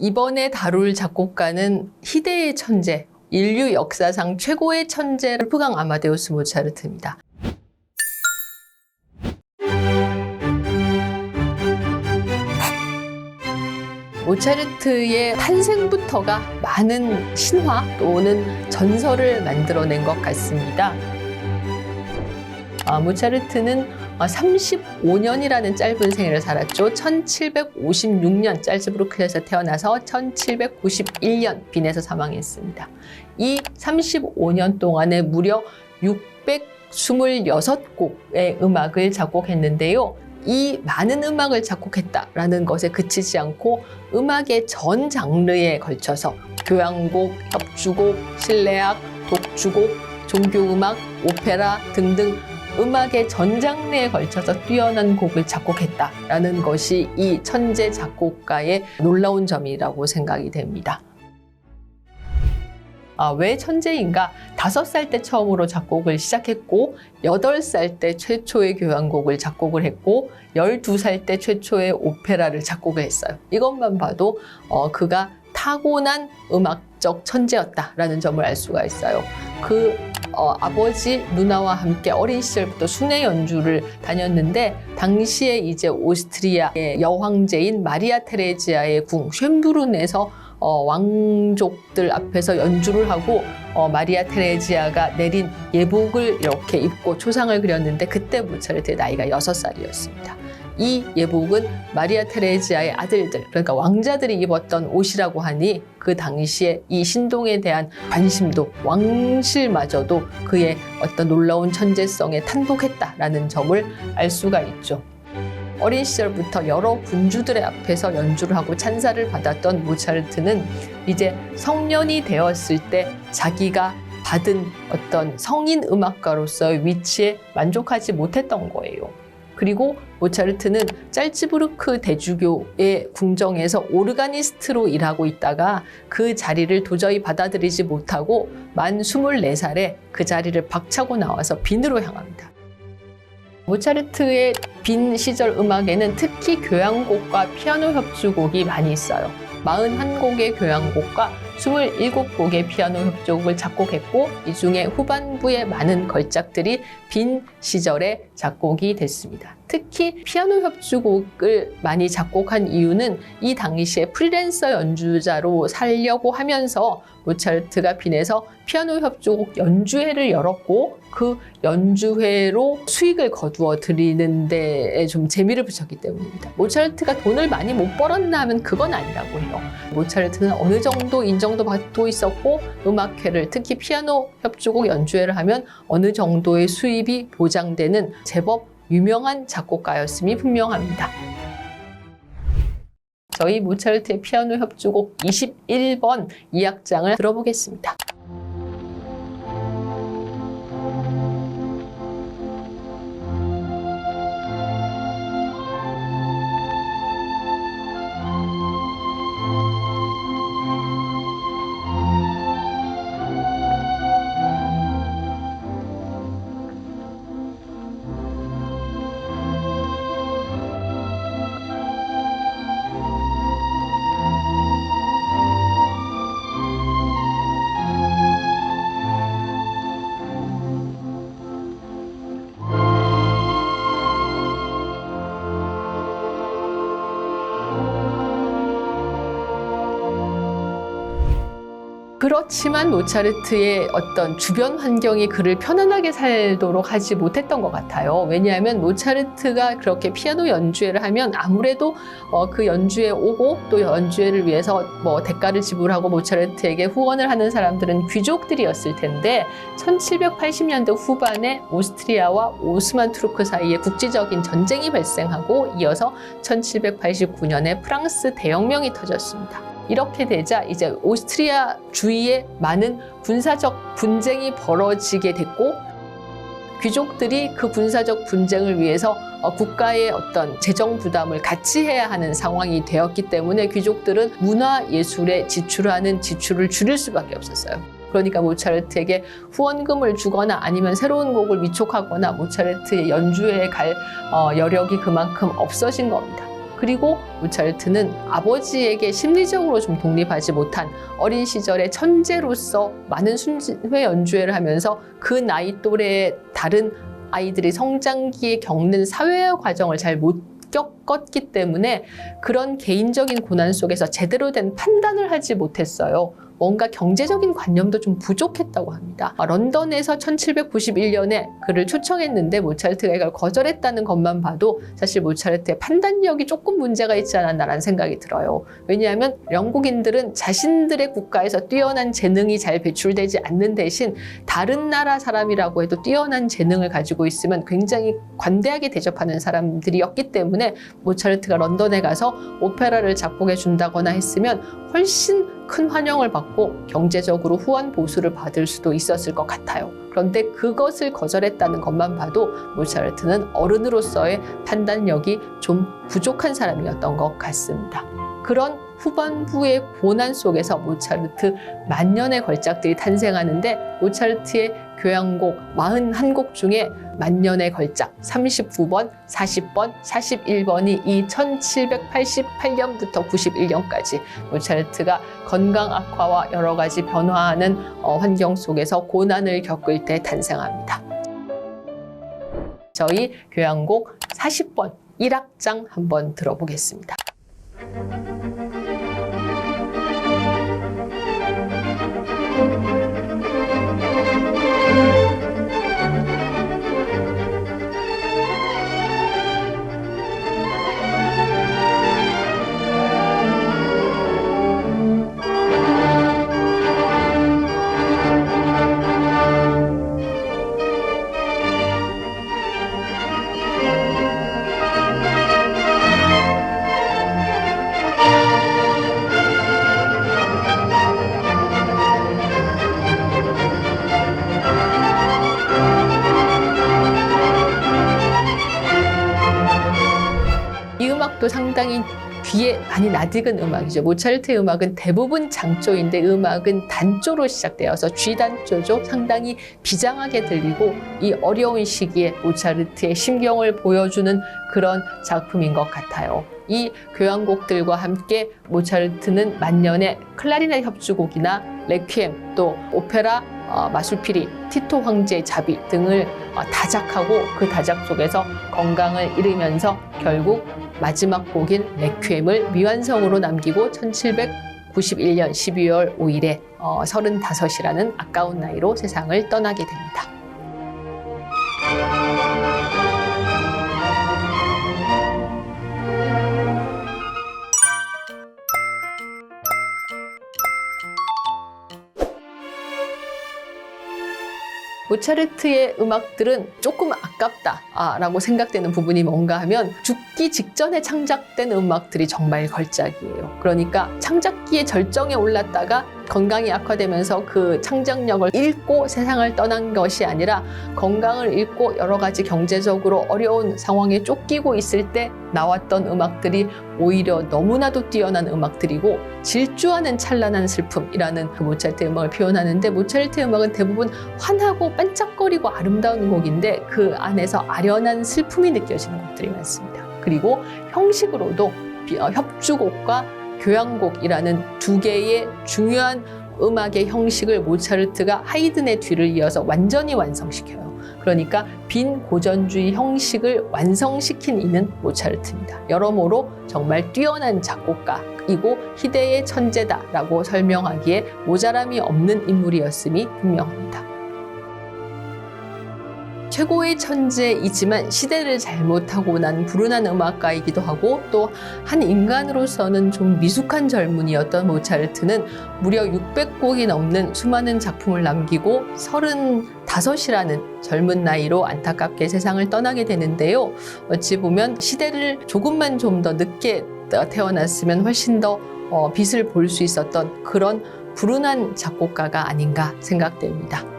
이번에 다룰 작곡가는 희대의 천재, 인류 역사상 최고의 천재 wol프강 아마데우스 모차르트입니다. 모차르트의 탄생부터가 많은 신화 또는 전설을 만들어낸 것 같습니다. 아, 모차르트는 35년이라는 짧은 생애를 살았죠. 1756년 짤즈부르크에서 태어나서 1791년 빈에서 사망했습니다. 이 35년 동안에 무려 626곡의 음악을 작곡했는데요. 이 많은 음악을 작곡했다라는 것에 그치지 않고 음악의 전 장르에 걸쳐서 교향곡, 협주곡, 실내악, 독주곡, 종교음악, 오페라 등등 음악의 전 장르에 걸쳐서 뛰어난 곡을 작곡했다라는 것이 이 천재 작곡가의 놀라운 점이라고 생각이 됩니다. 아, 왜 천재인가? 다섯 살 때 처음으로 작곡을 시작했고, 여덟 살 때 최초의 교향곡을 작곡을 했고, 열두 살 때 최초의 오페라를 작곡을 했어요. 이것만 봐도 어, 그가 타고난 음악적 천재였다라는 점을 알 수가 있어요. 그 어, 아버지 누나와 함께 어린 시절부터 순회 연주를 다녔는데 당시에 이제 오스트리아의 여황제인 마리아 테레지아의 궁 쉔브룬에서 어, 왕족들 앞에서 연주를 하고 어, 마리아 테레지아가 내린 예복을 이렇게 입고 초상을 그렸는데 그때 모차르트의 나이가 여섯 살이었습니다. 이 예복은 마리아 테레지아의 아들들, 그러니까 왕자들이 입었던 옷이라고 하니 그 당시에 이 신동에 대한 관심도 왕실마저도 그의 어떤 놀라운 천재성에 탄복했다라는 점을 알 수가 있죠. 어린 시절부터 여러 군주들의 앞에서 연주를 하고 찬사를 받았던 모차르트는 이제 성년이 되었을 때 자기가 받은 어떤 성인 음악가로서의 위치에 만족하지 못했던 거예요. 그리고 모차르트는 짤츠부르크 대주교의 궁정에서 오르가니스트로 일하고 있다가 그 자리를 도저히 받아들이지 못하고 만 24살에 그 자리를 박차고 나와서 빈으로 향합니다. 모차르트의 빈 시절 음악에는 특히 교향곡과 피아노 협주곡이 많이 있어요. 41곡의 교향곡과 27곡의 피아노 협주곡을 작곡했고 이 중에 후반부의 많은 걸작들이 빈 시절에 작곡이 됐습니다. 특히 피아노 협주곡을 많이 작곡한 이유는 이 당시에 프리랜서 연주자로 살려고 하면서 모차르트가 빈에서 피아노 협주곡 연주회를 열었고 그 연주회로 수익을 거두어 드리는 데에 좀 재미를 붙였기 때문입니다. 모차르트가 돈을 많이 못 벌었나 하면 그건 아니라고 해요. 모차르트는 어느 정도 인정도 받고 있었고 음악회를 특히 피아노 협주곡 연주회를 하면 어느 정도의 수입이 보장되는 제법 유명한 작곡가였음이 분명합니다. 저희 모차르트의 피아노 협주곡 21번 이 악장을 들어보겠습니다. 그렇지만 모차르트의 어떤 주변 환경이 그를 편안하게 살도록 하지 못했던 것 같아요. 왜냐하면 모차르트가 그렇게 피아노 연주회를 하면 아무래도 어, 그 연주회 오고 또 연주회를 위해서 뭐 대가를 지불하고 모차르트에게 후원을 하는 사람들은 귀족들이었을 텐데 1780년대 후반에 오스트리아와 오스만 투르크 사이에 국제적인 전쟁이 발생하고 이어서 1789년에 프랑스 대혁명이 터졌습니다. 이렇게 되자 이제 오스트리아 주위에 많은 군사적 분쟁이 벌어지게 됐고 귀족들이 그 군사적 분쟁을 위해서 어, 국가의 어떤 재정 부담을 같이 해야 하는 상황이 되었기 때문에 귀족들은 문화 예술에 지출하는 지출을 줄일 수밖에 없었어요. 그러니까 모차르트에게 후원금을 주거나 아니면 새로운 곡을 위촉하거나 모차르트의 연주회에 갈 어, 여력이 그만큼 없어진 겁니다. 그리고 모차르트는 아버지에게 심리적으로 좀 독립하지 못한 어린 시절에 천재로서 많은 순회 연주회를 하면서 그 나이 또래의 다른 아이들이 성장기에 겪는 사회 과정을 잘못 겪었기 때문에 그런 개인적인 고난 속에서 제대로 된 판단을 하지 못했어요. 뭔가 경제적인 관념도 좀 부족했다고 합니다. 아, 런던에서 1791년에 그를 초청했는데 모차르트가 이걸 거절했다는 것만 봐도 사실 모차르트의 판단력이 조금 문제가 있지 않았나라는 생각이 들어요. 왜냐하면 영국인들은 자신들의 국가에서 뛰어난 재능이 잘 배출되지 않는 대신 다른 나라 사람이라고 해도 뛰어난 재능을 가지고 있으면 굉장히 관대하게 대접하는 사람들이었기 때문에 모차르트가 런던에 가서 오페라를 작곡해 준다거나 했으면 훨씬 큰 환영을 받고 경제적으로 후원 보수를 받을 수도 있었을 것 같아요. 그런데 그것을 거절했다는 것만 봐도 모차르트는 어른으로서의 판단력이 좀 부족한 사람이었던 것 같습니다. 그런 후반부의 고난 속에서 모차르트 만년의 걸작들이 탄생하는데 모차르트의 교향곡 41곡 중에 만년의 걸작 39번, 40번, 41번이 이 1788년부터 91년까지 모차르트가 건강 악화와 여러 가지 변화하는 어, 환경 속에서 고난을 겪을 때 탄생합니다. 저희 교향곡 40번 1악장 한번 들어보겠습니다. 상당히 귀에 많이 낯익은 음악이죠. 모차르트의 음악은 대부분 장조인데 음악은 단조로 시작되어서 G단조죠. 상당히 비장하게 들리고 이 어려운 시기에 모차르트의 심경을 보여주는 그런 작품인 것 같아요. 이 교향곡들과 함께 모차르트는 만년에 클라리넷 협주곡이나 레퀴엠 또 오페라 어, 마술피리, 티토 황제의 자비 등을 어, 다작하고 그 다작 속에서 건강을 잃으면서 결국 마지막 곡인 레퀴엠을 미완성으로 남기고 1791년 12월 5일에 어, 35이라는 아까운 나이로 세상을 떠나게 됩니다. 모차르트의 음악들은 조금 아깝다라고 생각되는 부분이 뭔가 하면 죽기 직전에 창작된 음악들이 정말 걸작이에요. 그러니까 창작기의 절정에 올랐다가 건강이 악화되면서 그 창작력을 잃고 세상을 떠난 것이 아니라 건강을 잃고 여러 가지 경제적으로 어려운 상황에 쫓기고 있을 때 나왔던 음악들이 오히려 너무나도 뛰어난 음악들이고 질주하는 찬란한 슬픔이라는 그 모차르트 음악을 표현하는데 모차르트 음악은 대부분 환하고 반짝거리고 아름다운 곡인데 그 안에서 아련한 슬픔이 느껴지는 곡들이 많습니다. 그리고 형식으로도 어, 협주곡과 교향곡이라는 두 개의 중요한 음악의 형식을 모차르트가 하이든의 뒤를 이어서 완전히 완성시켜요. 그러니까 빈 고전주의 형식을 완성시킨 이는 모차르트입니다. 여러모로 정말 뛰어난 작곡가이고 희대의 천재다라고 설명하기에 모자람이 없는 인물이었음이 분명합니다. 최고의 천재이지만 시대를 잘못하고 난 불운한 음악가이기도 하고 또 한 인간으로서는 좀 미숙한 젊은이였던 모차르트는 무려 600곡이 넘는 수많은 작품을 남기고 35이라는 젊은 나이로 안타깝게 세상을 떠나게 되는데요. 어찌 보면 시대를 조금만 좀 더 늦게 태어났으면 훨씬 더 어, 빛을 볼 수 있었던 그런 불운한 작곡가가 아닌가 생각됩니다.